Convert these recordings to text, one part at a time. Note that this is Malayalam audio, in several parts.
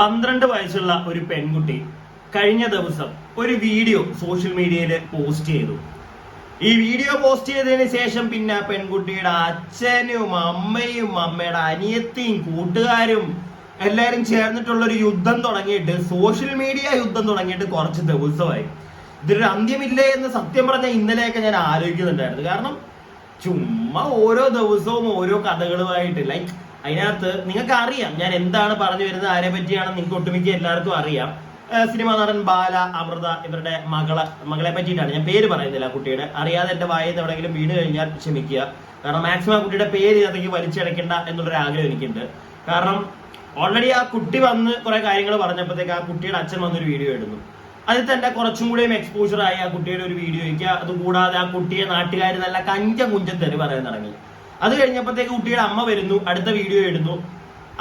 പന്ത്രണ്ട് വയസ്സുള്ള ഒരു പെൺകുട്ടി കഴിഞ്ഞ ദിവസം ഒരു വീഡിയോ സോഷ്യൽ മീഡിയയിൽ പോസ്റ്റ് ചെയ്തു. ഈ വീഡിയോ പോസ്റ്റ് ചെയ്തതിന് ശേഷം പിന്നെ പെൺകുട്ടിയുടെ അച്ഛനും അമ്മയും അമ്മയുടെ അനിയത്തിയും കൂട്ടുകാരും എല്ലാവരും ചേർന്നിട്ടുള്ള ഒരു യുദ്ധം തുടങ്ങിയിട്ട് സോഷ്യൽ മീഡിയ യുദ്ധം തുടങ്ങിയിട്ട് കുറച്ച് ദിവസമായി. ഇതൊരു അന്ത്യമില്ലേ എന്ന് സത്യം പറഞ്ഞ ഇന്നലെയൊക്കെ ഞാൻ ആലോചിക്കുന്നുണ്ടായിരുന്നു. കാരണം ചുമ്മാ ഓരോ ദിവസവും ഓരോ കഥകളുമായിട്ട് ലൈക്ക് അതിനകത്ത് നിങ്ങൾക്ക് അറിയാം ഞാൻ എന്താണ് പറഞ്ഞു വരുന്നത് ആരെ പറ്റിയാണെന്ന് നിങ്ങൾക്ക് ഒട്ടുമിക്ക എല്ലാവർക്കും അറിയാം. സിനിമാ നടൻ ബാല അമൃത ഇവരുടെ മകളെ മകളെ പറ്റിയിട്ടാണ്. ഞാൻ പേര് പറയുന്നില്ല കുട്ടിയുടെ. അറിയാതെ എന്റെ വായിൽ നിന്ന് എവിടെയെങ്കിലും വീണ് കഴിഞ്ഞാൽ ക്ഷമിക്കുക. കാരണം മാക്സിമം കുട്ടിയുടെ പേര് ഇതിനകത്തേക്ക് വലിച്ചടയ്ക്കേണ്ട എന്നുള്ളൊരു ആഗ്രഹം എനിക്കുണ്ട്. കാരണം ഓൾറെഡി ആ കുട്ടി വന്ന് കുറെ കാര്യങ്ങൾ പറഞ്ഞപ്പോഴത്തേക്ക് ആ കുട്ടിയുടെ അച്ഛൻ വന്നൊരു വീഡിയോ ഇടുന്നു. അതിൽ തന്നെ കുറച്ചും കൂടിയും എക്സ്പോഷർ ആയി ആ കുട്ടിയുടെ ഒരു വീഡിയോയ്ക്ക് അതുകൂടാതെ ആ കുട്ടിയെ നാട്ടുകാർ നല്ല കഞ്ച കുഞ്ചൻ തെറി പറയാൻ തുടങ്ങി. അത് കഴിഞ്ഞപ്പോഴത്തേക്ക് കുട്ടിയുടെ അമ്മ വരുന്നു അടുത്ത വീഡിയോ ഇടുന്നു.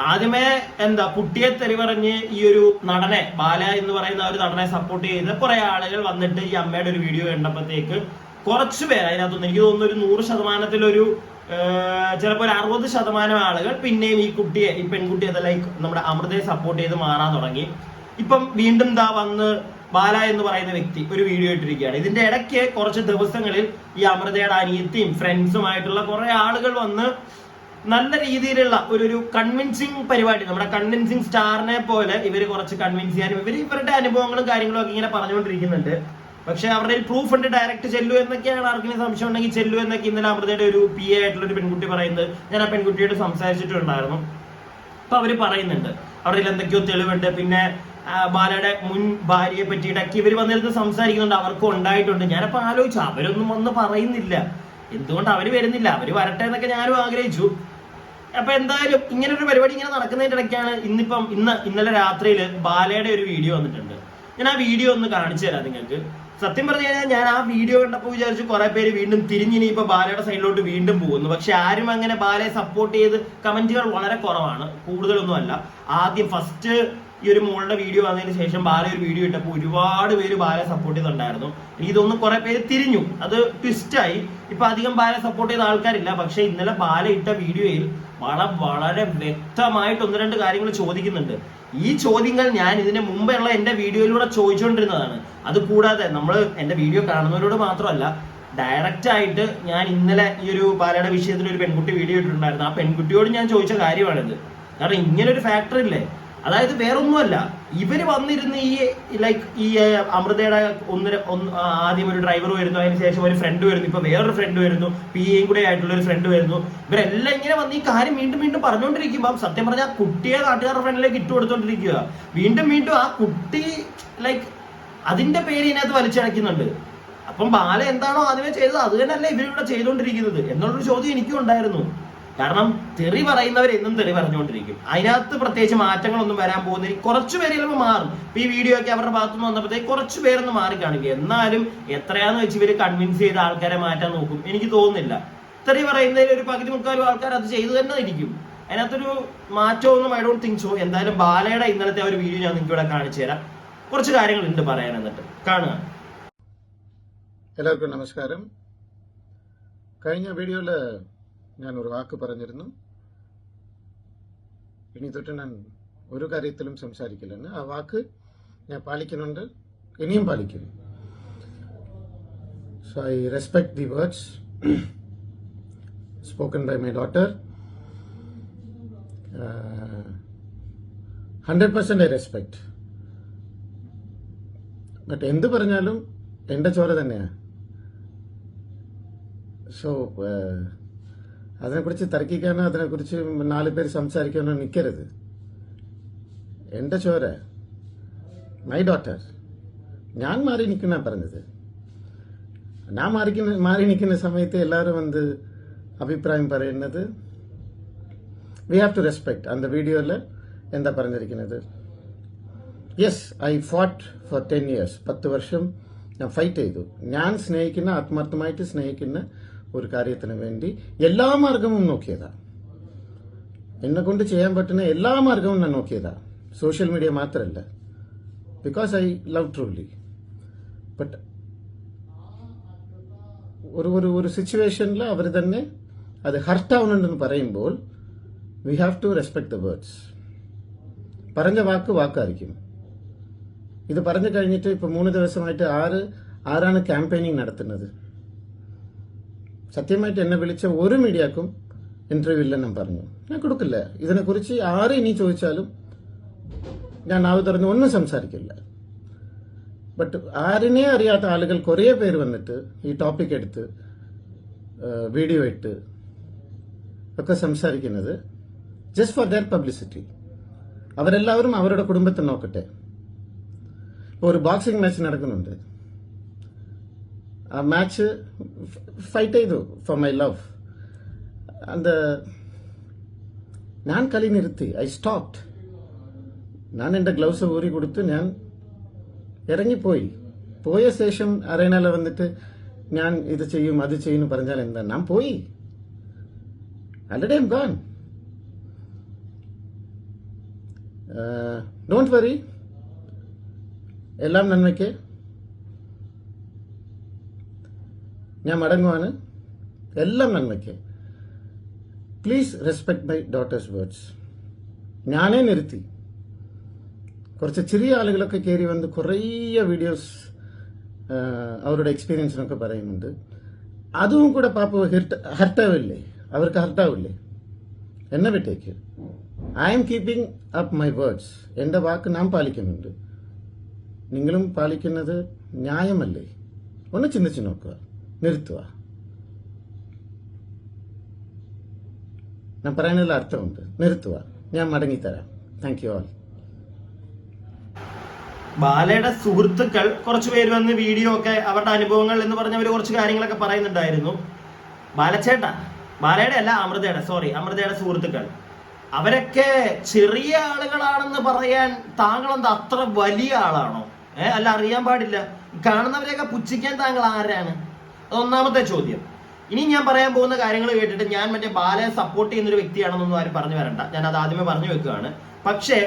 ആദ്യമേ എന്താ കുട്ടിയെ തെറി പറഞ്ഞ് ഈ ഒരു നടനെ ബാല എന്ന് പറയുന്ന ഒരു നടനെ സപ്പോർട്ട് ചെയ്ത കുറെ ആളുകൾ വന്നിട്ട് ഈ അമ്മയുടെ ഒരു വീഡിയോ കണ്ടപ്പോഴത്തേക്ക് കുറച്ചു പേര് അതിനകത്തുനിന്ന് എനിക്ക് തോന്നുന്നു ഒരു നൂറ് ശതമാനത്തിലൊരു ചിലപ്പോൾ ഒരു അറുപത് ശതമാനം ആളുകൾ പിന്നെയും ഈ കുട്ടിയെ ഈ പെൺകുട്ടിയെ ലൈക്ക് നമ്മുടെ അമൃതയെ സപ്പോർട്ട് ചെയ്ത് മാറാൻ തുടങ്ങി. ഇപ്പം വീണ്ടും ദാ വന്ന് ബാല എന്ന് പറയുന്ന വ്യക്തി ഒരു വീഡിയോ ഇട്ടിരിക്കുകയാണ്. ഇതിന്റെ ഇടയ്ക്ക് കുറച്ച് ദിവസങ്ങളിൽ ഈ അമൃതയുടെ അനിയത്തിയും ഫ്രണ്ട്സുമായിട്ടുള്ള കുറെ ആളുകൾ വന്ന് നല്ല രീതിയിലുള്ള ഒരു ഒരു കൺവിൻസിങ് പരിപാടി നമ്മുടെ കൺവിൻസിങ് സ്റ്റാറിനെ പോലെ ഇവർ കുറച്ച് കൺവിൻസ് ചെയ്യാനും ഇവർ ഇവരുടെ അനുഭവങ്ങളും കാര്യങ്ങളും ഒക്കെ ഇങ്ങനെ പറഞ്ഞുകൊണ്ടിരിക്കുന്നുണ്ട്. പക്ഷെ അവരുടെ ഒരു പ്രൂഫ് ഉണ്ട് ഡയറക്റ്റ് ചെല്ലു എന്നൊക്കെയാണ് ആർക്കെങ്കിലും സംശയം ഉണ്ടെങ്കിൽ ചെല്ലു എന്നൊക്കെ ഇന്നലെ അമൃതയുടെ ഒരു പി എ ആയിട്ടുള്ള ഒരു പെൺകുട്ടി പറയുന്നത്. ഞാൻ ആ പെൺകുട്ടിയോട് സംസാരിച്ചിട്ടുണ്ടായിരുന്നു. അപ്പൊ അവർ പറയുന്നുണ്ട്. അവരുടെ എന്തൊക്കെയോ തെളിവുണ്ട്. പിന്നെ ബാലയുടെ മുൻ ഭാര്യയെ പറ്റിയിട്ടൊക്കെ ഇവർ വന്നിരുന്ന് സംസാരിക്കുന്നുണ്ട്. അവർക്കും ഉണ്ടായിട്ടുണ്ട്. ഞാനപ്പോ ആലോചിച്ചു അവരൊന്നും വന്ന് പറയുന്നില്ല. എന്തുകൊണ്ട് അവർ വരുന്നില്ല? അവർ വരട്ടെ എന്നൊക്കെ ഞാനും ആഗ്രഹിച്ചു. അപ്പൊ എന്തായാലും ഇങ്ങനെ ഒരു പരിപാടി ഇങ്ങനെ നടക്കുന്നതിന്റെ ഇടയ്ക്കാണ് ഇന്നിപ്പം ഇന്ന് ഇന്നലെ രാത്രിയിൽ ബാലയുടെ ഒരു വീഡിയോ വന്നിട്ടുണ്ട്. ഞാൻ ആ വീഡിയോ ഒന്ന് കാണിച്ചു തരാം നിങ്ങൾക്ക്. സത്യം പറഞ്ഞു കഴിഞ്ഞാൽ ഞാൻ ആ വീഡിയോ കണ്ടപ്പോൾ വിചാരിച്ചു കുറെ പേര് വീണ്ടും തിരിഞ്ഞിനി ഇപ്പൊ ബാലയുടെ സൈഡിലോട്ട് വീണ്ടും പോകുന്നു. പക്ഷെ ആരും അങ്ങനെ ബാലയെ സപ്പോർട്ട് ചെയ്ത് കമന്റുകൾ വളരെ കുറവാണ്. കൂടുതലൊന്നും അല്ല. ആദ്യം ഫസ്റ്റ് ഈ ഒരു മോളുടെ വീഡിയോ വന്നതിന് ശേഷം ബാല ഒരു വീഡിയോ ഇട്ടപ്പോൾ ഒരുപാട് പേര് ബാലയെ സപ്പോർട്ട് ചെയ്തിട്ടുണ്ടായിരുന്നു. തോന്നുന്നു കുറെ പേര് തിരിഞ്ഞു. അത് ട്വിസ്റ്റായി ഇപ്പൊ അധികം ബാലയെ സപ്പോർട്ട് ചെയ്ത ആൾക്കാരില്ല. പക്ഷെ ഇന്നലെ ബാല ഇട്ട വീഡിയോയിൽ വളരെ വളരെ വ്യക്തമായിട്ട് ഒന്ന് രണ്ട് കാര്യങ്ങൾ ചോദിക്കുന്നുണ്ട്. ഈ ചോദ്യങ്ങൾ ഞാൻ ഇതിന് മുമ്പുള്ള എന്റെ വീഡിയോയിലൂടെ ചോദിച്ചുകൊണ്ടിരുന്നതാണ്. അത് കൂടാതെ നമ്മൾ എന്റെ വീഡിയോ കാണുന്നവരോട് മാത്രമല്ല ഡയറക്റ്റ് ആയിട്ട് ഞാൻ ഇന്നലെ ഈ ഒരു പാലയുടെ വിഷയത്തിൽ ഒരു പെൺകുട്ടി വീഡിയോ ഇട്ടിട്ടുണ്ടായിരുന്നു. ആ പെൺകുട്ടിയോട് ഞാൻ ചോദിച്ച കാര്യമാണിത്. കാരണം ഇങ്ങനെ ഒരു ഫാക്ടർ ഇല്ലേ? അതായത് വേറൊന്നുമല്ല. ഇവർ വന്നിരുന്ന് ഈ ലൈക്ക് ഈ അമൃതയുടെ ഒന്നര ഒന്ന് ആദ്യം ഒരു ഡ്രൈവർ വരുന്നു അതിന് ശേഷം ഒരു ഫ്രണ്ട് വരുന്നു ഇപ്പൊ വേറൊരു ഫ്രണ്ട് വരുന്നു പി എയും കൂടെ ആയിട്ടുള്ള ഒരു ഫ്രണ്ട് വരുന്നു. ഇവരെല്ലാം ഇങ്ങനെ വന്ന് ഈ കാര്യം വീണ്ടും വീണ്ടും പറഞ്ഞുകൊണ്ടിരിക്കുമ്പോൾ സത്യം പറഞ്ഞാൽ കുട്ടിയെ നാട്ടുകാരുടെ ഫ്രണ്ടിലേക്ക് ഇട്ട് കൊടുത്തോണ്ടിരിക്കുക. വീണ്ടും വീണ്ടും ആ കുട്ടി ലൈക്ക് അതിന്റെ പേര് ഇതിനകത്ത് വലിച്ചടയ്ക്കുന്നുണ്ട്. അപ്പം ബാല എന്താണോ ആദ്യമേ ചെയ്തത് അത് തന്നെയല്ലേ ഇവരിവിടെ ചെയ്തുകൊണ്ടിരിക്കുന്നത് എന്നുള്ളൊരു ചോദ്യം എനിക്കും ഉണ്ടായിരുന്നു. കാരണം തെറി പറയുന്നവർ എന്നും തെറി പറഞ്ഞുകൊണ്ടിരിക്കും. അതിനകത്ത് പ്രത്യേകിച്ച് മാറ്റങ്ങളൊന്നും വരാൻ പോകുന്നില്ല. കുറച്ചു പേര് ചിലപ്പോൾ മാറും. ഈ വീഡിയോ ഒക്കെ അവരുടെ ഭാഗത്തുനിന്ന് വന്നപ്പോഴത്തേക്ക് കുറച്ച് പേരൊന്ന് മാറി കാണിക്കും. എന്നാലും എത്രയാന്ന് വെച്ച് ഇവർ കൺവിൻസ് ചെയ്ത ആൾക്കാരെ മാറ്റാൻ നോക്കും. എനിക്ക് തോന്നുന്നില്ല. തെറി പറയുന്നതിൽ ഒരു പകുതി മുക്കാലും ആൾക്കാർ അത് ചെയ്തു തന്നെ ഇരിക്കും. അതിനകത്തൊരു മാറ്റമൊന്നും ഐ ഡോണ്ട് തിങ്ക് സോ എന്തായാലും ബാലയുടെ ഇന്നലത്തെ ഒരു വീഡിയോ ഞാൻ നിങ്ങൾക്ക് ഇവിടെ കാണിച്ചു തരാം. കുറച്ച് കാര്യങ്ങളുണ്ട് പറയാൻ എന്നിട്ട്. കാണുക. എല്ലാവർക്കും നമസ്കാരം. കഴിഞ്ഞ വീഡിയോയിൽ ഞാൻ ഒരു വാക്ക് പറഞ്ഞിരുന്നു. ഇനി തൊട്ട് ഞാൻ ഒരു കാര്യത്തിലും സംസാരിക്കില്ലെന്ന്. ആ വാക്ക് ഞാൻ പാലിക്കുന്നുണ്ട്. ഇനിയും പാലിക്കുന്നു so I respect the words spoken by my daughter hundred percent I respect but എന്ത് പറഞ്ഞാലും എന്റെ ചോര തന്നെയാണ് സോ അതിനെക്കുറിച്ച് തർക്കിക്കാനോ അതിനെക്കുറിച്ച് നാല് പേര് സംസാരിക്കാനോ നിൽക്കരുത് എന്റെ ചോര മൈ ഡോട്ടർ ഞാൻ മാറി നിൽക്കുന്ന പറഞ്ഞത്. ഞാൻ മാറിക്കുന്ന മാറി നിൽക്കുന്ന സമയത്ത് എല്ലാവരും വന്ന് അഭിപ്രായം പറയുന്നത്? വി ഹാവ് ടു റെസ്പെക്ട് അന്ത വീഡിയോയിൽ എന്താ പറഞ്ഞിരിക്കുന്നത്? Yes I fought for ten years പത്ത് വർഷം ഞാൻ ഫൈറ്റ് ചെയ്തു. ഞാൻ സ്നേഹിക്കുന്ന ആത്മാർത്ഥമായിട്ട് സ്നേഹിക്കുന്ന ഒരു കാര്യത്തിന് വേണ്ടി എല്ലാ മാർഗവും നോക്കിയതാ. എന്നെ കൊണ്ട് ചെയ്യാൻ പറ്റുന്ന എല്ലാ മാർഗവും ഞാൻ നോക്കിയതാ. സോഷ്യൽ മീഡിയ മാത്രമല്ല because I love truly but ഒരു ഒരു ഒരു സിറ്റുവേഷനിൽ അവർ തന്നെ അത് ഹർട്ട് ആവുന്നുണ്ടെന്ന് പറയുമ്പോൾ we have to respect the words പറഞ്ഞ വാക്ക് വാക്കായിരിക്കും. ഇത് പറഞ്ഞു കഴിഞ്ഞിട്ട് ഇപ്പൊ മൂന്ന് ദിവസമായിട്ട് ആര് ആരാണ് ക്യാമ്പയിനിങ് നടത്തുന്നത്? സത്യമായിട്ട് എന്നെ വിളിച്ച ഒരു മീഡിയക്കും ഇന്റർവ്യൂ ഇല്ലെന്നും പറഞ്ഞു. ഞാൻ കൊടുക്കില്ല. ഇതിനെക്കുറിച്ച് ആര് ഇനി ചോദിച്ചാലും ഞാൻ നാവ് തുറന്ന് ഒന്നും സംസാരിക്കില്ല. ബട്ട് ആരിനെ അറിയാത്ത ആളുകൾ കുറേ പേര് വന്നിട്ട് ഈ ടോപ്പിക് എടുത്ത് വീഡിയോ ഇട്ട് ഒക്കെ സംസാരിക്കുന്നത് ജസ്റ്റ് ഫോർ ദർ പബ്ലിസിറ്റി അവരെല്ലാവരും അവരുടെ കുടുംബത്തെ നോക്കട്ടെ. ഇപ്പോൾ ഒരു ബോക്സിംഗ് മാച്ച് നടക്കുന്നുണ്ട്. ആ മാച്ച് ഫൈറ്റ് ചെയ്തു ഫോർ മൈ ലവ് அந்த ഞാൻ കളി നിർത്തി ഐ സ്റ്റോപ്ഡ് ഞാൻ എൻ്റെ ഗ്ലൗസ് ഊരി കൊടുത്ത് ഞാൻ ഇറങ്ങിപ്പോയി പോയ ശേഷം അറേനയിൽ വന്നിട്ട് ഞാൻ ഇത് ചെയ്യും അത് ചെയ്യും എന്ന് പറഞ്ഞാൽ എന്താ ഞാൻ പോയി already I'm gone don't worry എല്ലാം നന്മയ്ക്ക് ഞാൻ മടങ്ങുവാണ്. എല്ലാം നന്മയ്ക്ക് please respect my daughter's words ഞാനേ നിർത്തി കുറച്ച് ചെറിയ ആളുകളൊക്കെ കയറി വന്ന് കുറേ വീഡിയോസ് അവരുടെ എക്സ്പീരിയൻസിനൊക്കെ പറയുന്നുണ്ട്. അതും കൂടെ പാപ്പ ഹർട്ടാവില്ലേ? അവർക്ക് ഹർട്ടാവില്ലേ? എന്നെ വിട്ടേക്ക്. I am keeping up my words എന്റെ വാക്ക് നാം പാലിക്കുന്നുണ്ട്. നിങ്ങളും പാലിക്കുന്നത് ന്യായമല്ലേ? ഒന്ന് ചിന്തിച്ചു നോക്കുക. നിർത്തുക ഞാൻ പറയാനുള്ള അർത്ഥമുണ്ട്. നിർത്തുക ഞാൻ മടങ്ങിത്തരാം. താങ്ക് യു ആൾ ബാലയുടെ സുഹൃത്തുക്കൾ കുറച്ച് പേര് വന്ന് വീഡിയോ ഒക്കെ അവരുടെ അനുഭവങ്ങൾ എന്ന് പറഞ്ഞവര് കുറച്ച് കാര്യങ്ങളൊക്കെ പറയുന്നുണ്ടായിരുന്നു. ബാലച്ചേട്ട ബാലയുടെ അല്ല അമൃതയുടെ സോറി അമൃതയുടെ സുഹൃത്തുക്കൾ. അവരൊക്കെ ചെറിയ ആളുകളാണെന്ന് പറയാൻ താങ്കൾ എന്താ അത്ര വലിയ ആളാണോ? ഏഹ് അല്ല അറിയാൻ പാടില്ല. കാണുന്നവരെയൊക്കെ പുച്ഛിക്കാൻ താങ്കൾ ആരാണ്? അത് ഒന്നാമത്തെ ചോദ്യം. ഇനി ഞാൻ പറയാൻ പോകുന്ന കാര്യങ്ങൾ കേട്ടിട്ട് ഞാൻ മറ്റേ ബാലയെ സപ്പോർട്ട് ചെയ്യുന്ന ഒരു വ്യക്തിയാണെന്നൊന്നും ആരും പറഞ്ഞു വരണ്ട. ഞാൻ അത് ആദ്യമേ പറഞ്ഞു വെക്കുകയാണ്. പക്ഷേ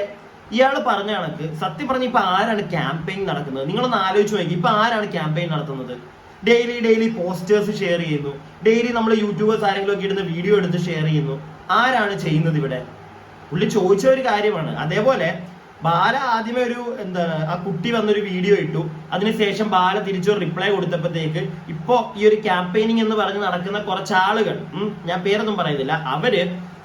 ഇയാൾ പറഞ്ഞ കണക്ക് സത്യം പറഞ്ഞ ഇപ്പൊ ആരാണ് ക്യാമ്പയിൻ നടക്കുന്നത്? നിങ്ങളൊന്ന് ആലോചിച്ച് നോക്കി ഇപ്പൊ ആരാണ് ക്യാമ്പയിൻ നടത്തുന്നത്? ഡെയിലി ഡെയിലി പോസ്റ്റേഴ്സ് ഷെയർ ചെയ്യുന്നു. ഡെയിലി നമ്മൾ യൂട്യൂബേഴ്സ് ആരെങ്കിലും ഒക്കെ ഇടുന്ന വീഡിയോ എടുത്ത് ഷെയർ ചെയ്യുന്നു. ആരാണ് ചെയ്യുന്നത് ഇവിടെ? പുള്ളി ചോദിച്ച ഒരു കാര്യമാണ്. അതേപോലെ ബാല ആദ്യമേ ഒരു എന്താണ് ആ കുട്ടി വന്നൊരു വീഡിയോ ഇട്ടു. അതിനുശേഷം ബാല തിരിച്ചൊരു റിപ്ലൈ കൊടുത്തപ്പോഴത്തേക്ക് ഇപ്പോ ഈ ഒരു ക്യാമ്പയിനിങ് എന്ന് പറഞ്ഞ് നടക്കുന്ന കുറച്ച് ആളുകൾ ഞാൻ പേരൊന്നും പറയുന്നില്ല അവർ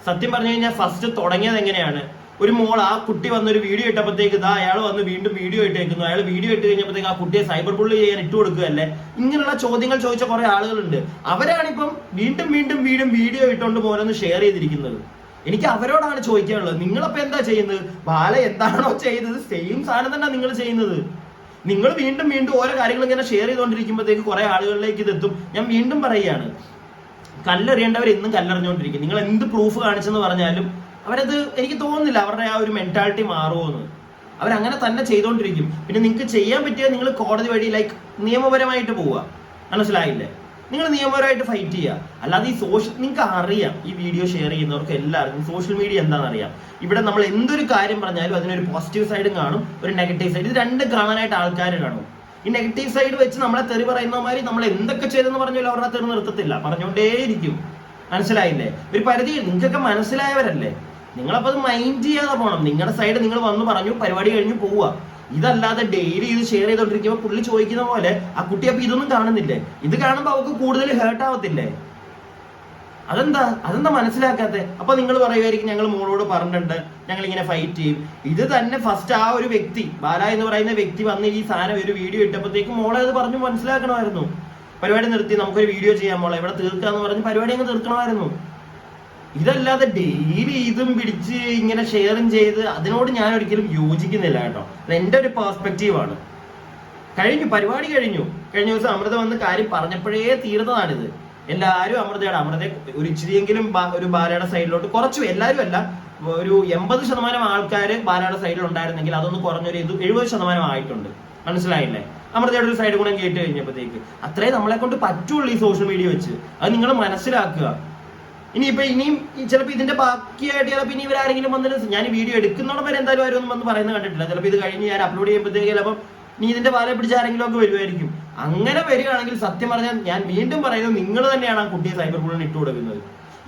സത്യം പറഞ്ഞു കഴിഞ്ഞാൽ ഫസ്റ്റ് തുടങ്ങിയത് എങ്ങനെയാണ് ഒരു മോൾ ആ കുട്ടി വന്നൊരു വീഡിയോ ഇട്ടപ്പോഴത്തേക്ക് ഇതാ അയാൾ വന്ന് വീണ്ടും വീഡിയോ ഇട്ടേക്കുന്നു. അയാൾ വീഡിയോ ഇട്ട് കഴിഞ്ഞപ്പോഴത്തേക്ക് ആ കുട്ടിയെ സൈബർ ബുള്ളി ചെയ്യാൻ ഇട്ട് കൊടുക്കുകയല്ലേ? ഇങ്ങനെയുള്ള ചോദ്യങ്ങൾ ചോദിച്ച കുറെ ആളുകളുണ്ട്. അവരാണിപ്പം വീണ്ടും വീണ്ടും വീണ്ടും വീഡിയോ ഇട്ടുകൊണ്ട് മോനൊന്ന് ഷെയർ ചെയ്തിരിക്കുന്നത്. എനിക്ക് അവരോടാണ് ചോദിക്കാനുള്ളത്. നിങ്ങളപ്പോ എന്താ ചെയ്യുന്നത്? ബാല എന്താണോ ചെയ്തത് സെയിം സാധനം തന്നെ നിങ്ങൾ ചെയ്യുന്നത്. നിങ്ങൾ വീണ്ടും വീണ്ടും ഓരോ കാര്യങ്ങൾ ഇങ്ങനെ ഷെയർ ചെയ്തുകൊണ്ടിരിക്കുമ്പോഴത്തേക്ക് കുറെ ആളുകളിലേക്ക് ഇത് എത്തും. ഞാൻ വീണ്ടും പറയുകയാണ് കല്ലെറിയേണ്ടവർ എന്നും കല്ലെറിഞ്ഞുകൊണ്ടിരിക്കും. നിങ്ങൾ എന്ത് പ്രൂഫ് കാണിച്ചെന്ന് പറഞ്ഞാലും അവരത് എനിക്ക് തോന്നുന്നില്ല അവരുടെ ആ ഒരു മെന്റാലിറ്റി മാറുമോന്ന് അവരങ്ങനെ തന്നെ ചെയ്തുകൊണ്ടിരിക്കും. പിന്നെ നിങ്ങൾക്ക് ചെയ്യാൻ പറ്റിയത് നിങ്ങൾ കോടതി വഴി ലൈക്ക് നിയമപരമായിട്ട് പോവുക. മനസ്സിലായില്ലേ? നിങ്ങൾ നിയമപരമായിട്ട് ഫൈറ്റ് ചെയ്യുക. അല്ലാതെ ഈ സോഷ്യൽ നിങ്ങൾക്ക് അറിയാം ഈ വീഡിയോ ഷെയർ ചെയ്യുന്നവർക്ക് എല്ലാവർക്കും സോഷ്യൽ മീഡിയ എന്താണെന്ന് അറിയാം. ഇവിടെ നമ്മൾ എന്തൊരു കാര്യം പറഞ്ഞാലും അതിനൊരു പോസിറ്റീവ് സൈഡും കാണും ഒരു നെഗറ്റീവ് സൈഡ് ഇത് രണ്ടും കാണാനായിട്ട് ആൾക്കാർ കാണും. ഈ നെഗറ്റീവ് സൈഡ് വെച്ച് നമ്മളെ തെറി പറയുന്ന മാതിരി നമ്മൾ എന്തൊക്കെ ചെയ്തെന്ന് പറഞ്ഞാലും അവരുടെ തെറി നിർത്തത്തില്ല. പറഞ്ഞുകൊണ്ടേയിരിക്കും. മനസ്സിലായില്ലേ? ഒരു പരിധി നിങ്ങൾക്കൊക്കെ മനസ്സിലായവരല്ലേ? നിങ്ങളപ്പോൾ അത് മൈൻഡ് ചെയ്യാതെ പോകണം നിങ്ങളുടെ സൈഡ് നിങ്ങൾ വന്ന് പറഞ്ഞു പരിപാടി കഴിഞ്ഞ് പോവുക. ഇതല്ലാതെ ഡെയിലി ഇത് ഷെയർ ചെയ്തോണ്ടിരിക്കുമ്പോൾ പുള്ളി ചോദിക്കുന്ന പോലെ ആ കുട്ടി അപ്പൊ ഇതൊന്നും കാണുന്നില്ലേ? ഇത് കാണുമ്പോൾ അവക്ക് കൂടുതൽ ഹേർട്ട് ആവത്തില്ലേ? അതെന്താ? അതെന്താ മനസ്സിലാക്കാത്തെ? അപ്പൊ നിങ്ങൾ പറയുമായിരിക്കും ഞങ്ങൾ മോളോട് പറഞ്ഞിട്ടുണ്ട് ഞങ്ങൾ ഇങ്ങനെ ഫൈറ്റ് ചെയ്യും. ഇത് തന്നെ ഫസ്റ്റ് ആ ഒരു വ്യക്തി ബാല എന്ന് പറയുന്ന വ്യക്തി വന്ന് ഈ സാധനം ഒരു വീഡിയോ ഇട്ടപ്പോഴത്തേക്കും മോളെ അത് പറഞ്ഞു മനസ്സിലാക്കണമായിരുന്നു. പരിപാടി നിർത്തി നമുക്കൊരു വീഡിയോ ചെയ്യാൻ മോളെ ഇവിടെ തീർക്കാന്ന് പറഞ്ഞ് പരിപാടി അങ്ങ് തീർക്കണമായിരുന്നു. ഇതല്ലാതെ ഡെയിലി ഇതും പിടിച്ച് ഇങ്ങനെ ഷെയറും ചെയ്ത് അതിനോട് ഞാൻ ഒരിക്കലും യോജിക്കുന്നില്ല കേട്ടോ. അത് എന്റെ ഒരു പെർസ്പെക്റ്റീവ് ആണ്. കഴിഞ്ഞു പരിപാടി കഴിഞ്ഞു. കഴിഞ്ഞ ദിവസം അമൃത വന്ന് കാര്യം പറഞ്ഞപ്പോഴേ തീർന്നതാണിത്. എല്ലാവരും അമൃതയുടെ അമൃത ഒരു ഇച്ചിരിയെങ്കിലും ഒരു ബാലയുടെ സൈഡിലോട്ട് കുറച്ചു എല്ലാവരും അല്ല ഒരു എൺപത് ശതമാനം ആൾക്കാർ ബാലയുടെ സൈഡിൽ ഉണ്ടായിരുന്നെങ്കിൽ അതൊന്ന് കുറഞ്ഞൊരു ഇത് എഴുപത് ശതമാനം ആയിട്ടുണ്ട്. മനസ്സിലായില്ലേ? അമൃതയുടെ ഒരു സൈഡ് കൂടെ കേട്ട് കഴിഞ്ഞപ്പോഴത്തേക്ക്. അത്രേ നമ്മളെ കൊണ്ട് പറ്റുള്ളൂ ഈ സോഷ്യൽ മീഡിയ വെച്ച്. അത് നിങ്ങൾ മനസ്സിലാക്കുക. ഇനിയിപ്പോ ഇനിയും ചിലപ്പോ ഇതിന്റെ ബാക്കിയായിട്ട് ചിലപ്പോ ഇനി ഇവരാരെങ്കിലും വന്നിട്ട് ഞാൻ വീഡിയോ എടുക്കുന്നോളം വരെ എന്തായാലും ആരും വന്ന് പറയുന്നത് കണ്ടിട്ടില്ല. ചിലപ്പോ ഇത് കഴിഞ്ഞ് ഞാൻ അപ്ലോഡ് ചെയ്യുമ്പോഴത്തേക്ക് ചിലപ്പോൾ നീ ഇതിന്റെ വാല പിടിച്ച ആരെങ്കിലും ഒക്കെ വരുമായിരിക്കും അങ്ങനെ വരികയാണെങ്കിൽ സത്യം പറഞ്ഞാൽ ഞാൻ വീണ്ടും പറയുന്നത് നിങ്ങൾ തന്നെയാണ് ആ കുട്ടിയെ സൈബർ ബുള്ളിന് ഇട്ടു കൊടുക്കുന്നത്.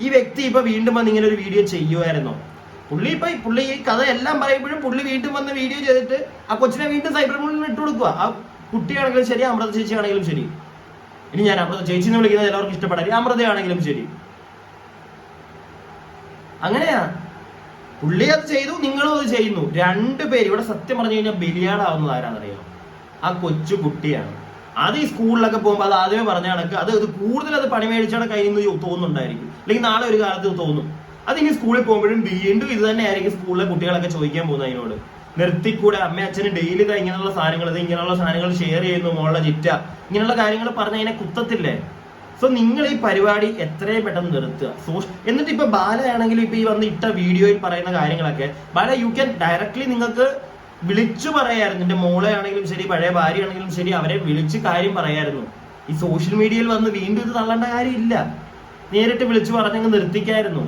ഈ വ്യക്തി ഇപ്പൊ വീണ്ടും വന്ന് ഇങ്ങനെ ഒരു വീഡിയോ ചെയ്യുമായിരുന്നോ പുള്ളി ഇപ്പൊ പുള്ളി ഈ കഥ എല്ലാം പറയുമ്പോഴും പുള്ളി വീണ്ടും വന്ന് വീഡിയോ ചെയ്തിട്ട് ആ കൊച്ചിനെ വീണ്ടും സൈബർ ബുള്ളിന് ഇട്ടു കൊടുക്കുക. ആ കുട്ടിയാണെങ്കിലും ശരി അമൃത ചേച്ചി ആണെങ്കിലും ശരി. ഇനി ഞാൻ അമൃത ചേച്ചി എന്ന് വിളിക്കുന്നത് എല്ലാവർക്കും ഇഷ്ടപ്പെടാൻ അമൃതയാണെങ്കിലും ശരി. അങ്ങനെയാ. പുള്ളി അത് ചെയ്തു നിങ്ങളും അത് ചെയ്യുന്നു. രണ്ടുപേര് ഇവിടെ സത്യം പറഞ്ഞു കഴിഞ്ഞാൽ ബലിയാടാവുന്നത് ആരാണെന്നറിയോ ആ കൊച്ചു കുട്ടിയാണ്. അത് ഈ സ്കൂളിലൊക്കെ പോകുമ്പോൾ അത് ആദ്യമേ പറഞ്ഞ കണക്ക്. അത് ഇത് കൂടുതൽ അത് പണി മേടിച്ചാണ് കയ്യിൽ നിന്ന് തോന്നുന്നുണ്ടായിരിക്കും. അല്ലെങ്കിൽ നാളെ ഒരു കാലത്ത് തോന്നും. അത് ഇനി സ്കൂളിൽ പോകുമ്പോഴും വീണ്ടും ഇത് തന്നെ ആയിരിക്കും സ്കൂളിലെ കുട്ടികളൊക്കെ ചോദിക്കാൻ പോകുന്നത് അതിനോട്. നിർത്തിക്കൂടെ അമ്മ അച്ഛന് ഡെയിലി ഇതാ ഇങ്ങനെയുള്ള സാധനങ്ങൾ ഇത് ഇങ്ങനെയുള്ള സാധനങ്ങൾ ഷെയർ ചെയ്യുന്നു മോളുടെ ചിറ്റ. ഇങ്ങനെയുള്ള കാര്യങ്ങൾ പറഞ്ഞ അതിനെ കുത്തത്തില്ലേ? സോ നിങ്ങൾ ഈ പരിപാടി എത്രയും പെട്ടെന്ന് നിർത്തുക. സോ എന്നിട്ട് ഇപ്പൊ ബാലയാണെങ്കിലും ഇപ്പൊ ഈ വന്ന് ഇട്ട വീഡിയോയിൽ പറയുന്ന കാര്യങ്ങളൊക്കെ ബാല യു ക്യാൻ ഡയറക്ട്ലി നിങ്ങൾക്ക് വിളിച്ചു പറയായിരുന്നു. എന്റെ മോളെ ആണെങ്കിലും ശരി പഴയ ഭാര്യ ആണെങ്കിലും ശരി അവരെ വിളിച്ച് കാര്യം പറയായിരുന്നു. ഈ സോഷ്യൽ മീഡിയയിൽ വന്ന് വീണ്ടും ഇത് തള്ളേണ്ട കാര്യമില്ല. നേരിട്ട് വിളിച്ചു പറഞ്ഞങ്ങ് നിർത്തിക്കായിരുന്നു.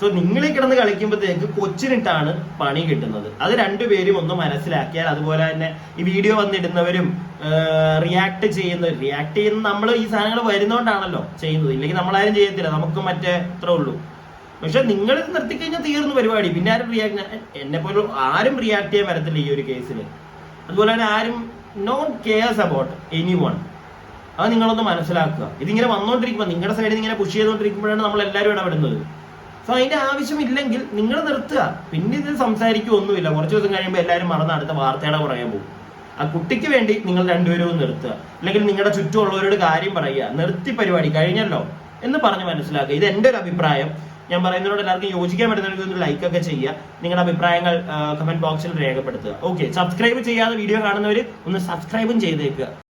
സോ നിങ്ങളെ കിടന്ന് കളിക്കുമ്പോഴത്തേക്ക് കൊച്ചിനിട്ടാണ് പണി കിട്ടുന്നത്. അത് രണ്ടുപേരും ഒന്ന് മനസ്സിലാക്കിയാൽ അതുപോലെ തന്നെ ഈ വീഡിയോ വന്നിടുന്നവരും റിയാക്ട് ചെയ്യുന്നത് റിയാക്ട് ചെയ്യുന്നത് നമ്മൾ ഈ സാധനങ്ങൾ വരുന്നോണ്ടാണല്ലോ ചെയ്യുന്നത്. ഇല്ലെങ്കിൽ നമ്മളാരും ചെയ്യത്തില്ല. നമുക്ക് മറ്റേ ഇത്രേ ഉള്ളൂ. പക്ഷെ നിങ്ങൾ നിർത്തി നിർത്തിക്കഴിഞ്ഞാൽ തീർന്നു പരിപാടി. പിന്നെ ആരും റിയാക്ട് എന്നെ പോലും ആരും റിയാക്ട് ചെയ്യാൻ വരത്തില്ല ഈ ഒരു കേസിൽ അതുപോലെ തന്നെ ആരും not cares about anyone അത് നിങ്ങളൊന്ന് മനസ്സിലാക്കുക. ഇതിങ്ങനെ വന്നുകൊണ്ടിരിക്കുമ്പോൾ നിങ്ങളുടെ സൈഡിൽ ഇങ്ങനെ പുഷ് ചെയ്തുകൊണ്ടിരിക്കുമ്പോഴാണ് നമ്മൾ എല്ലാവരും ഇടപെടുന്നത്. സോ അതിന്റെ ആവശ്യമില്ലെങ്കിൽ നിങ്ങൾ നിർത്തുക. പിന്നെ ഇത് സംസാരിക്കുകയൊന്നുമില്ല കുറച്ച് ദിവസം കഴിയുമ്പോൾ എല്ലാവരും മറന്ന് അടുത്ത വാർത്തയുടെ പുറകെ പോകും. ആ കുട്ടിക്ക് വേണ്ടി നിങ്ങൾ രണ്ടുപേരും നിർത്തുക. അല്ലെങ്കിൽ നിങ്ങളുടെ ചുറ്റുമുള്ളവരോട് കാര്യം പറയുക. നിർത്തി പരിപാടി കഴിഞ്ഞല്ലോ എന്ന് പറഞ്ഞ് മനസ്സിലാക്കുക. ഇത് എന്റെ ഒരു അഭിപ്രായം. ഞാൻ പറയുന്നതിനോട് എല്ലാവർക്കും യോജിക്കാൻ പറ്റുന്നവർക്ക് ഒന്ന് ലൈക്ക് ഒക്കെ ചെയ്യുക. നിങ്ങളുടെ അഭിപ്രായങ്ങൾ കമന്റ് ബോക്സിൽ രേഖപ്പെടുത്തുക. ഓക്കെ സബ്സ്ക്രൈബ് ചെയ്യാതെ വീഡിയോ കാണുന്നവർ ഒന്ന് സബ്സ്ക്രൈബും ചെയ്തേക്കുക.